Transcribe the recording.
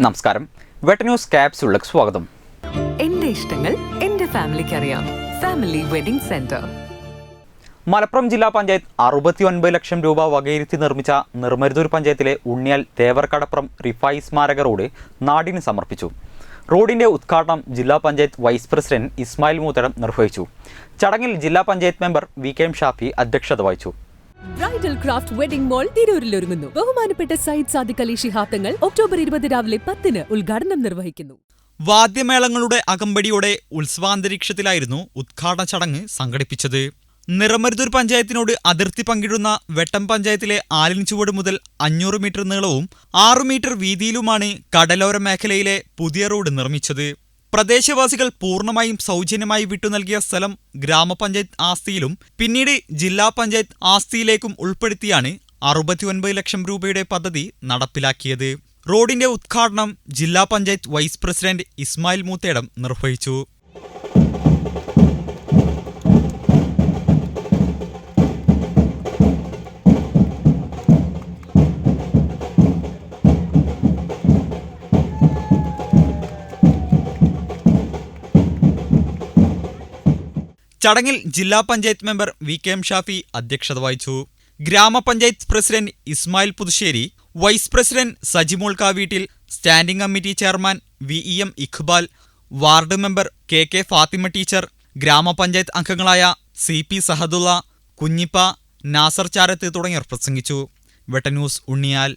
നമസ്കാരം. വെട്ട ന്യൂസ് ക്യാപ്സുള്ളക്ക് സ്വാഗതം. എന്റെ ഇഷ്ടങ്ങൾ എന്റെ ഫാമിലിക്ക് അറിയാം. Family wedding centre. മലപ്പുറം ജില്ലാ പഞ്ചായത്ത് അറുപത്തിയൊൻപത് ലക്ഷം രൂപ വകയിരുത്തി നിർമ്മിച്ച നിർമ്മരുതൂർ പഞ്ചായത്തിലെ ഉണ്ണിയാൽ തേവർക്കടപ്പുറം റിഫായി സ്മാരക റോഡ് നാടിന് സമർപ്പിച്ചു. റോഡിന്റെ ഉദ്ഘാടനം ജില്ലാ പഞ്ചായത്ത് വൈസ് പ്രസിഡന്റ് ഇസ്മായിൽ മൂത്തടം നിർവഹിച്ചു. ചടങ്ങിൽ ജില്ലാ panchayat member V K M Shafi അധ്യക്ഷത വഹിച്ചു. ബ്രൈഡൽ ക്രാഫ്റ്റ് വെഡിംഗ് മോൾ തിരൂരിൽ ഒരുങ്ങുന്നു. ബഹുമാനപ്പെട്ട സയ്യിദ് സാദിഖ് അലി ശിഹാബ് തങ്ങൾ ഒക്ടോബർ ഇരുപത് രാവിലെ പത്തിന് ഉദ്ഘാടനം നിർവഹിക്കുന്നു. വാദ്യമേളങ്ങളുടെ അകമ്പടിയോടെ ഉത്സവാന്തരീക്ഷത്തിലായിരുന്നു ഉദ്ഘാടന ചടങ്ങ് സംഘടിപ്പിച്ചത്. നിറമരുതൂർ പഞ്ചായത്തിനോട് അതിർത്തി പങ്കിടുന്ന വെട്ടം പഞ്ചായത്തിലെ ആലിൻചുവട് മുതൽ അഞ്ഞൂറ് മീറ്റർ നീളവും ആറു മീറ്റർ വീതിയിലുമാണ് കടലോര മേഖലയിലെ പുതിയ റോഡ് നിർമ്മിച്ചത്. പ്രദേശവാസികൾ പൂർണമായും സൗജന്യമായി വിട്ടു നൽകിയ സ്ഥലം ഗ്രാമപഞ്ചായത്ത് ആസ്തിയിലും പിന്നീട് ജില്ലാ പഞ്ചായത്ത് ആസ്തിയിലേക്കും ഉൾപ്പെടുത്തിയാണ് അറുപത്തിയൊൻപത് ലക്ഷം രൂപയുടെ പദ്ധതി നടപ്പിലാക്കിയത്. റോഡിന്റെ ഉദ്ഘാടനം ജില്ലാ പഞ്ചായത്ത് വൈസ് പ്രസിഡന്റ് ഇസ്മായിൽ മൂത്തേടം നിർവഹിച്ചു. ചടങ്ങിൽ ജില്ലാ panchayat member V K M Shafi അധ്യക്ഷത വഹിച്ചു. ഗ്രാമപഞ്ചായത്ത് president Ismail Puthussery vice president Sajimol Kaveettil standing committee chairman V E M Iqbal ward member K K Fathima teacher ഗ്രാമപഞ്ചായത്ത് അംഗങ്ങളായ സി പി സഹദുള്ള കുഞ്ഞിപ്പ നാസർ ചാരത്ത് തുടങ്ങിയവർ പ്രസംഗിച്ചു. വെട്ടന്യൂസ് ഉണ്ണിയാൽ